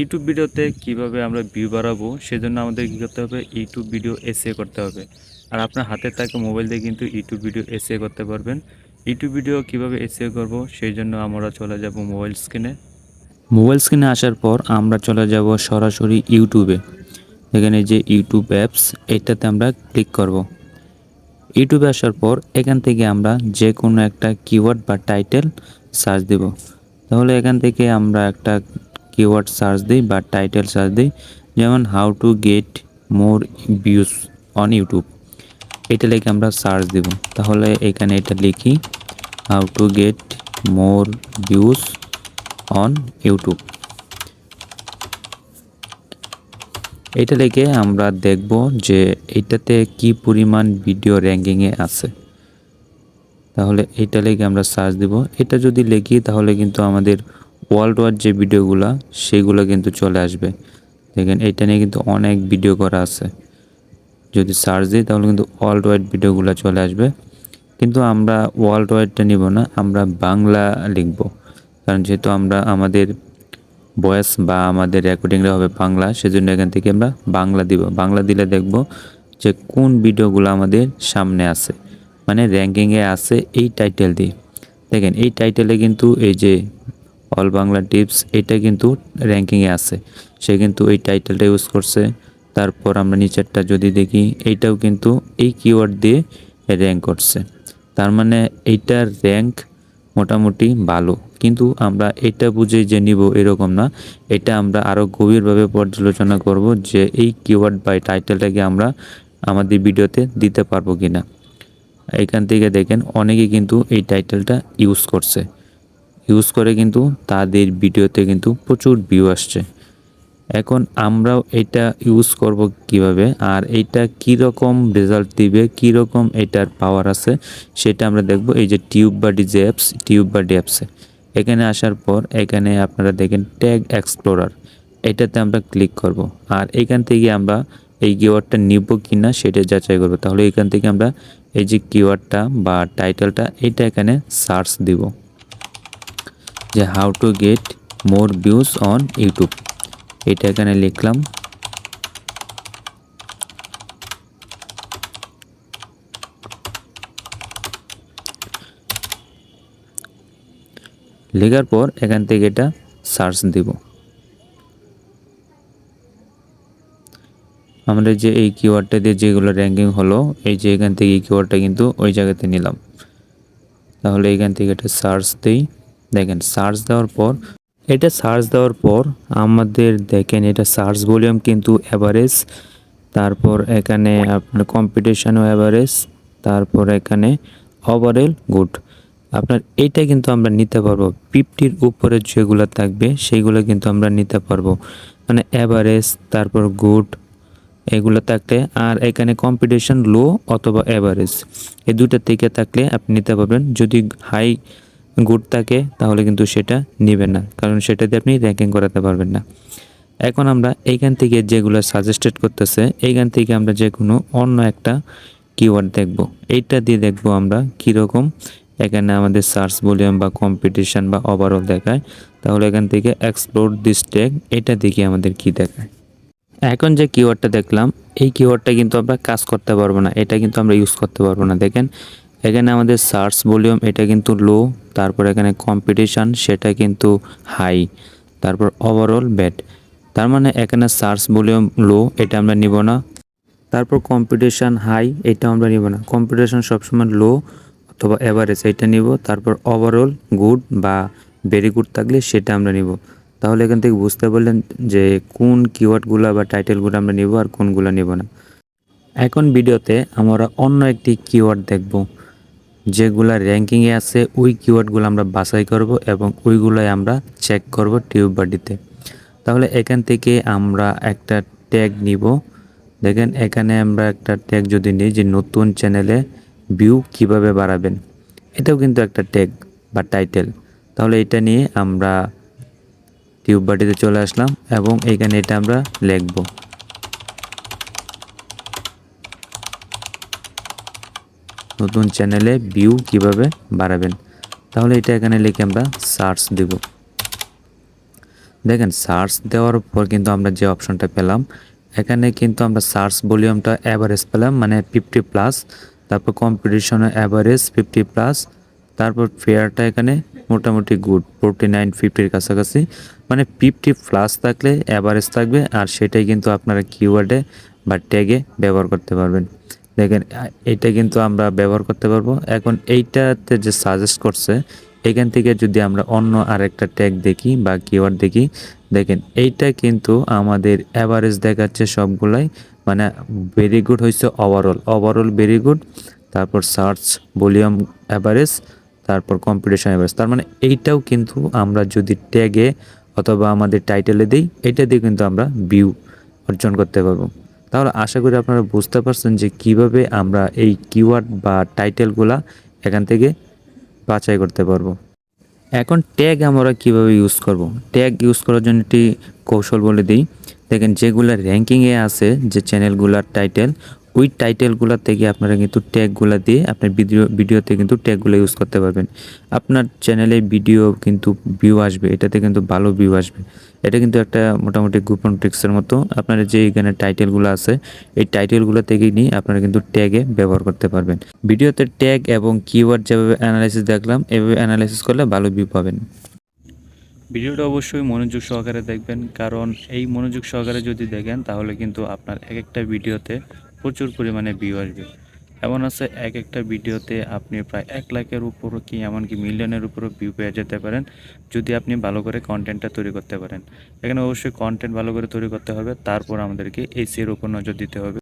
YouTube ভিডিওতে কীভাবে আমরা ভিউ বাড়াবো সেজন্য আমাদের কী করতে হবে? ইউটিউব ভিডিও এসে করতে হবে। আর আপনার হাতে থাকা মোবাইল দিয়ে কিন্তু ইউটিউব ভিডিও এসে করতে পারবেন। ইউটিউব ভিডিও কীভাবে এসে করব সেই জন্য আমরা চলে যাব মোবাইল স্ক্রিনে মোবাইল স্ক্রিনে আসার পর আমরা চলে যাব সরাসরি ইউটিউবে এখানে যে ইউটিউব অ্যাপস এটাতে আমরা ক্লিক করব। ইউটিউবে আসার পর এখান থেকে আমরা যে কোনো একটা কিওয়ার্ড বা টাইটেল সার্চ দেব। তাহলে এখান থেকে আমরা একটা কিওয়ার্ড সার্চ দিই বা টাইটেল সার্চ দিই, যেমন how to get more views on YouTube এটা লিখে আমরা সার্চ দেব। তাহলে এখানে এটা লিখি how to get more views on YouTube এটা লিখে আমরা দেখব যে এটাতে কি পরিমাণ ভিডিও র্যাঙ্কিংয়ে আছে। তাহলে এটা লিখে আমরা সার্চ দেব। এটা যদি লিখি, তাহলে কিন্তু আমাদের ওয়ার্ল্ড ওয়ার যে ভিডিওগুলো, সেগুলো কিন্তু চলে আসবে। দেখেন, এটা নিয়ে কিন্তু অনেক ভিডিও করা আছে। যদি সার্চ দিই, তাহলে কিন্তু ওয়ার্ল্ড ওয়াইড ভিডিওগুলো চলে আসবে। কিন্তু আমরা ওয়ার্ল্ড ওয়াইডটা নিব না, আমরা বাংলা লিখব। কারণ যেহেতু আমরা আমাদের ভয়েস বা আমাদের রেকর্ডিংটা হবে বাংলা, সেজন্য এখান থেকে আমরা বাংলা দিব। বাংলা দিলে দেখব যে কোন ভিডিওগুলো আমাদের সামনে আছে। মানে র্যাঙ্কিংয়ে আছে এই টাইটেল দিয়ে। দেখেন, এই টাইটেলে কিন্তু এই যে অল বাংলা টিপস এটা কিন্তু র্যাঙ্কিংয়ে আছে। সে কিন্তু এই টাইটেলটা ইউজ করছে। তারপর আমরা নিচেরটা যদি দেখি এইটাও কিন্তু এই কিওয়ার্ড দিয়ে র্যাঙ্ক করছে। তার মানে এইটার র্যাঙ্ক মোটামুটি ভালো। কিন্তু আমরা এটা বুঝে যে নিব এরকম না। এটা আমরা আরও গভীরভাবে পর্যালোচনা করব যে এই কিওয়ার্ড বা টাইটেলটাকে আমরা আমাদের ভিডিওতে দিতে পারব কি না এখান থেকে দেখেন, অনেকে কিন্তু এই টাইটেলটা ইউজ করছে। ইউজ করে কিন্তু তাদের ভিডিওতে কিন্তু প্রচুর ভিউ আসছে। এখন আমরাও এটা ইউজ করব কীভাবে, আর এইটা কি রকম রেজাল্ট দিবে কি রকম এটার পাওয়ার আছে, সেটা আমরা দেখব। এই যে টিউব বা ডিজে অ্যাপস টিউব বা ডি অ্যাপসে এখানে আসার পর এখানে আপনারা দেখেন ট্যাগ এক্সপ্লোরার এটাতে আমরা ক্লিক করব। আর এখান থেকে আমরা এই কিওয়ার্ডটা নিব কি না সেটা যাচাই করব। তাহলে এখান থেকে আমরা এই যে কিওয়ার্ডটা বা টাইটেলটা এটা এখানে সার্চ দিব। যে how to get more views on YouTube এটা এখানে লিখলাম। লেখার পর এখান থেকে এটা সার্চ দিব। আমরা যে এই কিওয়ার্ডটা দিয়ে যেগুলো র্যাঙ্কিং হলো, এই যে এখান থেকে এই কিওয়ার্ডটা কিন্তু ওই জায়গাতে নিলাম। তাহলে এখান থেকে এটা সার্চ দিই। দেখেন সার্চ দেওয়ার পর, এটা সার্চ দেওয়ার পর আমাদের দেখেন এটা সার্চ ভলিউম কিন্তু অ্যাভারেজ তারপর এখানে আপনার কম্পিটিশনও অ্যাভারেজ তারপর এখানে ওভারঅল গুড আপনার এটা কিন্তু আমরা নিতে পারব। ফিফটির উপরে যেগুলো থাকবে সেইগুলো কিন্তু আমরা নিতে পারব। মানে অ্যাভারেজ তারপর গুড এগুলো থাকলে আর এখানে কম্পিটিশন লো অথবা অ্যাভারেজ এই দুটা থেকে থাকলে আপনি নিতে পারবেন। যদি হাই গুড থাকে, তাহলে কিন্তু সেটা নেবেন না। কারণ সেটা দিয়ে আপনি র্যাঙ্কিং করাতে পারবেন না। এখন আমরা এইখান থেকে যেগুলো সাজেস্টেড করতেছে, এইখান থেকে আমরা যে কোনো অন্য একটা কিওয়ার্ড দেখব। এইটা দিয়ে দেখব আমরা কীরকম এখানে আমাদের সার্চ ভলিউম বা কম্পিটিশন বা ওভারঅল দেখায়। তাহলে এখান থেকে এক্সপ্লোর দিস ট্যাগ এটা দেখি আমাদের কি দেখায়। এখন যে কিওয়ার্ডটা দেখলাম, এই কিওয়ার্ডটা কিন্তু আমরা কাজ করতে পারব না। এটা কিন্তু আমরা ইউজ করতে পারব না। দেখেন এখানে আমাদের সার্চ ভলিউম এটা কিন্তু লো তারপর এখানে কম্পিটিশান সেটা কিন্তু হাই তারপর ওভারঅল ব্যাড তার মানে এখানে সার্চ ভলিউম লো এটা আমরা নিব না। তারপর কম্পিটিশান হাই এটা আমরা নিব না। কম্পিটিশান সবসময় লো অথবা এভারেজ এটা নিব। তারপর ওভারঅল গুড বা ভেরি গুড থাকলে সেটা আমরা নিব। তাহলে এখান থেকে বুঝতে পারলেন যে কোন কিওয়ার্ডগুলো বা টাইটেলগুলো আমরা নিব আর কোনগুলো নিব না। এখন ভিডিওতে আমরা অন্য একটি কিওয়ার্ড দেখব। যেগুলা র্যাঙ্কিংয়ে আছে, ওই কিওয়ার্ডগুলো আমরা বাছাই করব এবং ওইগুলোই আমরা চেক করব টিউব বাডিতে তাহলে এখান থেকে আমরা একটা ট্যাগ নিব। দেখেন, এখানে আমরা একটা ট্যাগ যদি নিই যে নতুন চ্যানেলে ভিউ কীভাবে বাড়াবেন, এটাও কিন্তু একটা ট্যাগ বা টাইটেল তাহলে এটা নিয়ে আমরা টিউব বাটিতে চলে আসলাম এবং এখানে এটা আমরা লিখব। নতুন চ্যানেলে ভিউ কীভাবে বাড়াবেন? তাহলে এটা এখানে লিখে আমরা সার্চ দেব। দেখেন, সার্চ দেওয়ার পর কিন্তু আমরা যে অপশনটা পেলাম, এখানে কিন্তু আমরা সার্চ ভলিউমটা অ্যাভারেজ পেলাম মানে ফিফটি প্লাস তারপর কম্পিটিশনে অ্যাভারেজ ফিফটি প্লাস তারপর ফেয়ারটা এখানে মোটামুটি গুড ফোরটি নাইন ফিফটির কাছাকাছি মানে ফিফটি প্লাস থাকলে অ্যাভারেজ থাকবে, আর সেটাই কিন্তু আপনারা কিওয়ার্ডে বা ট্যাগে ব্যবহার করতে পারবেন। দেখেন এটা কিন্তু আমরা ব্যবহার করতে পারব। এখন এইটাতে যে সাজেস্ট করছে, এখান থেকে যদি আমরা অন্য আরেকটা ট্যাগ দেখি বা কিওয়ার্ড দেখি, দেখেন এইটা কিন্তু আমাদের অ্যাভারেজ দেখাচ্ছে সবগুলাই। মানে ভেরি গুড হয়েছে ওভারঅল ওভারঅল ভেরি গুড তারপর সার্চ ভলিউম অ্যাভারেজ তারপর কম্পিটিশন অ্যাভারেজ তার মানে এইটাও কিন্তু আমরা যদি ট্যাগে অথবা আমাদের টাইটেলে দিই এটা দিয়ে কিন্তু আমরা ভিউ অর্জন করতে পারব। তাহলে আশা করি আপনারা বুঝতে পারছেন যে কীভাবে আমরা এই কিওয়ার্ড বা টাইটেলগুলা এখান থেকে বাছাই করতে পারব। এখন ট্যাগ আমরা কীভাবে ইউজ করব? ট্যাগ ইউজ করার জন্য একটি কৌশল বলে দিই। দেখেন যেগুলো র্যাঙ্কিংয়ে আছে, যে চ্যানেলগুলার টাইটেল ওই টাইটেলগুলো থেকে আপনারা কিন্তু ট্যাগগুলো দিয়ে আপনার ভিডিও ভিডিওতে কিন্তু ট্যাগগুলো ইউজ করতে পারবেন। আপনার চ্যানেলে ভিডিও কিন্তু ভিউ আসবে, এটাতে কিন্তু ভালো ভিউ আসবে। এটা কিন্তু একটা মোটামুটি গোপন ট্রিক্সের মতো। আপনারা যে এখানে টাইটেলগুলো আছে, এই টাইটেলগুলো থেকে নিয়ে আপনারা কিন্তু ট্যাগে ব্যবহার করতে পারবেন। ভিডিওতে ট্যাগ এবং কিওয়ার্ড যেভাবে অ্যানালাইসিস দেখলাম, এভাবে অ্যানালাইসিস করলে ভালো ভিউ পাবেন। ভিডিওটা অবশ্যই মনোযোগ সহকারে দেখবেন, কারণ এই মনোযোগ সহকারে যদি দেখেন, তাহলে কিন্তু আপনার এক একটা ভিডিওতে প্রচুর পরিমাণে ভিউ আসবে। এমন আছে এক একটা ভিডিওতে আপনি প্রায় এক লাখের উপরও কি এমনকি মিলিয়নের উপরও ভিউ পেয়ে যেতে পারেন, যদি আপনি ভালো করে কন্টেন্টটা তৈরি করতে পারেন। এখানে অবশ্যই কন্টেন্ট ভালো করে তৈরি করতে হবে, তারপর আমাদেরকে এসির উপর নজর দিতে হবে।